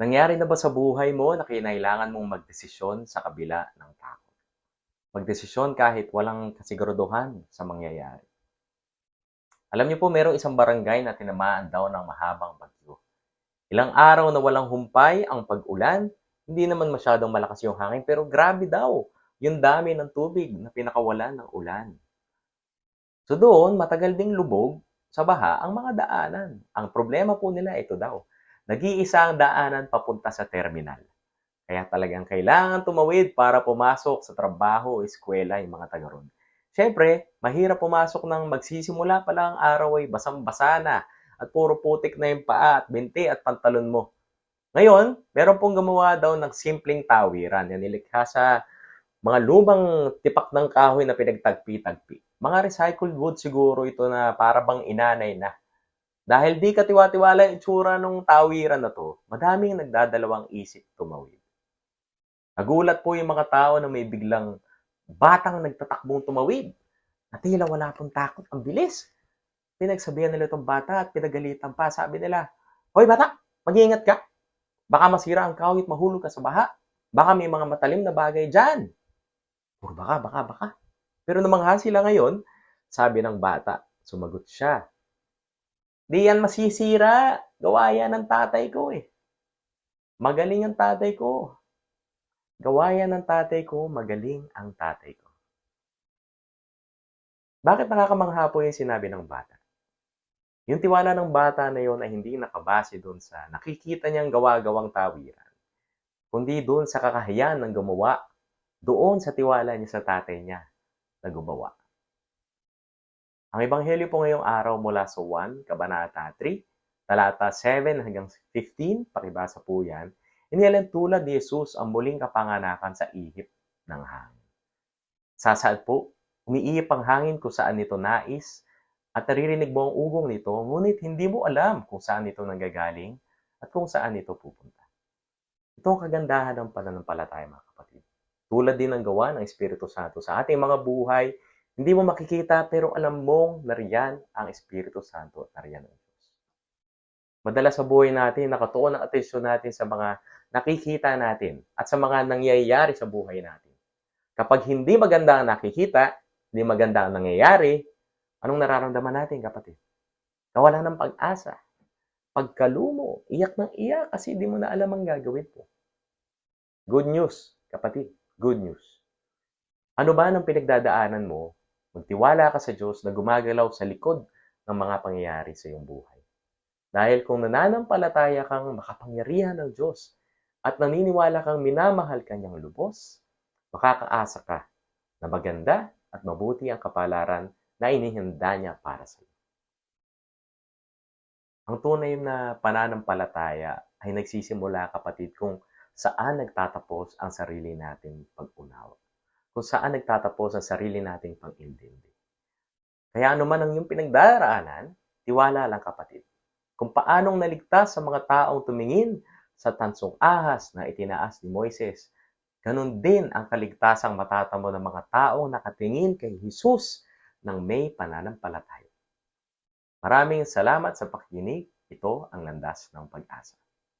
Nangyari na ba sa buhay mo na kinailangan mong magdesisyon sa kabila ng takot? Magdesisyon kahit walang kasiguraduhan sa mangyayari. Alam niyo po, merong isang barangay na tinamaan daw ng mahabang bagyo. Ilang araw na walang humpay ang pag-ulan, hindi naman masyadong malakas yung hangin, pero grabe daw yung dami ng tubig na pinakawalan ng ulan. So doon, matagal ding lubog sa baha ang mga daanan. Ang problema po nila ito daw. Nag-iisa ang daanan papunta sa terminal. Kaya talagang kailangan tumawid para pumasok sa trabaho o eskwela yung mga taga ron. Siyempre, mahirap pumasok ng magsisimula pa lang ang araw ay basang-basa na at puro putik na yung paa at binti at pantalon mo. Ngayon, meron pong gumawa daw ng simpleng tawiran na nilikha sa mga lumang tipak ng kahoy na pinagtagpi-tagpi. Mga recycled wood siguro ito na para bang inanay na. Dahil di katiwa-tiwala yung itsura ng tawiran na to, madaming nagdadalawang isip tumawid. Nagulat po yung mga tao na may biglang batang nagtatakbong tumawid. Na tila wala pong takot. Ang bilis. Pinagsabihan nila itong bata at pinagalitan pa. Sabi nila, Hoy bata, mag-iingat ka. Baka masira ang at mahulog ka sa baha. Baka may mga matalim na bagay dyan. Puro baka, baka, baka. Pero namangha sila ngayon, sabi ng bata, sumagot siya. Di yan masisira. Gawa yan ng tatay ko eh. Magaling ang tatay ko. Gawa yan ng tatay ko, magaling ang tatay ko. Bakit nakakamangha po yung sinabi ng bata? Yung tiwala ng bata na yon ay hindi nakabase doon sa nakikita niyang gawa-gawang tawiran, kundi doon sa kakahiyan ng gumawa, doon sa tiwala niya sa tatay niya na gumawa. Ang Ebanghelyo po ngayong araw mula sa 1, Kabanata 3, talata 7 hanggang 15, pakibasa po yan, inilan tulad ni Jesus ang muling kapanganakan sa ihip ng hangin. Sasaad po, umiihip ang hangin kung saan nito nais, at naririnig mo ang ugong nito, ngunit hindi mo alam kung saan ito nanggagaling at kung saan ito pupunta. Ito ang kagandahan ng pananampalataya, mga kapatid. Tulad din ng gawa ng Espiritu Santo sa ating mga buhay, hindi mo makikita pero alam mong nariyan ang Espiritu Santo at nariyan ang Diyos. Madalas sa buhay natin, nakatuon ang atensyon natin sa mga nakikita natin at sa mga nangyayari sa buhay natin. Kapag hindi maganda ang nakikita, hindi maganda ang nangyayari, anong nararamdaman natin, kapatid? Nawala ng pag-asa. Pagkalumo, iyak ng iyak kasi hindi mo na alam ang gagawin mo. Good news, kapatid. Good news. Ano ba ang pinagdadaanan mo? Magtiwala ka sa Diyos na gumagalaw sa likod ng mga pangyayari sa iyong buhay. Dahil kung nananampalataya kang makapangyarihan ng Diyos at naniniwala kang minamahal kanyang lubos, makakaasa ka na maganda at mabuti ang kapalaran na inihanda niya para sa iyo. Ang tunay na pananampalataya ay nagsisimula kapatid kung saan nagtatapos ang sarili nating pag-unawa. Kung saan nagtatapos ang sarili nating pag-intindi. Kaya ano man ang iyong pinagdaraanan, tiwala lang kapatid. Kung paanong naligtas sa mga taong tumingin sa tansong ahas na itinaas ni Moises, ganun din ang kaligtasang matatamo ng mga taong nakatingin kay Jesus ng may pananampalataya. Maraming salamat sa pakikinig. Ito ang landas ng pag-asa.